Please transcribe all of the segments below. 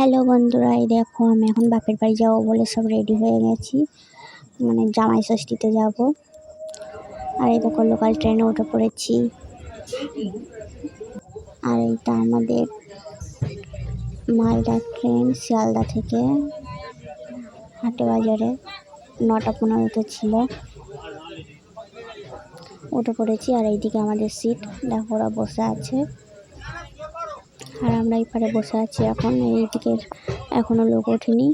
Hello বন্ধুরা, এই দেখো আমি এখন বাপের বাড়ি যাব বলে সব রেডি হয়ে গেছি। মানে জামাই ষষ্ঠীতে যাব। আর এই দেখো লোকাল ট্রেনে উঠে পড়েছি। আর এইটা আমাদের মালদা ট্রেন শিয়ালদা থেকে হাটে বাজারে নটা পনেরোতে ছিল। উঠে পড়েছি আর এইদিকে আমাদের সিট দেখো ওরা বসে আছে। আর আমরা এই পারে বসে আছি এখন। এইদিকে এখনও লোক ওঠেনি।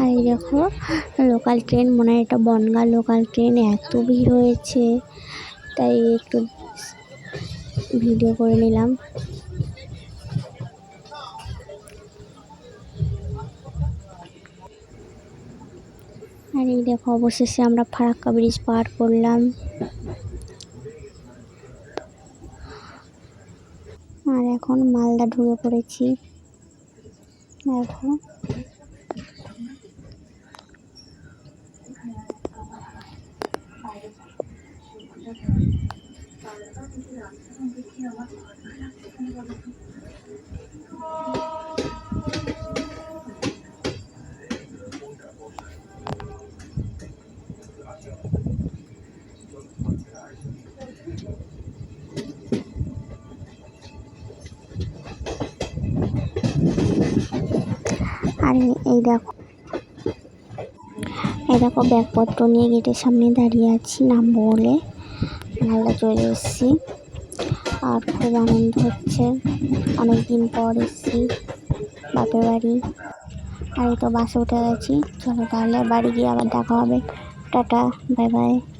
আর এই দেখো লোকাল ট্রেন মনে হয় এটা বনগাঁ লোকাল ট্রেন এত ভিড় হয়েছে। তাই একটু ভিডিও করে নিলাম। আর এই দেখো, অবশেষে আমরা ফারাক্কা ব্রিজ পার করলাম। আর এখন মালদা ঢুকে পড়েছি। দেখো। আর এই দেখো। এই দেখো, ব্যাগপত্র নিয়ে গেটের সামনে দাঁড়িয়ে আছি নামবো বলে। মালদা চলে এসেছি। আর খুব আনন্দ হচ্ছে। অনেক দিন পর এসেছি, বাপের বাড়ি। আর এই তো বাসে উঠে গেছি। চলো তাহলে বাড়ি গিয়ে আবার দেখা হবে। Tata, bye bye.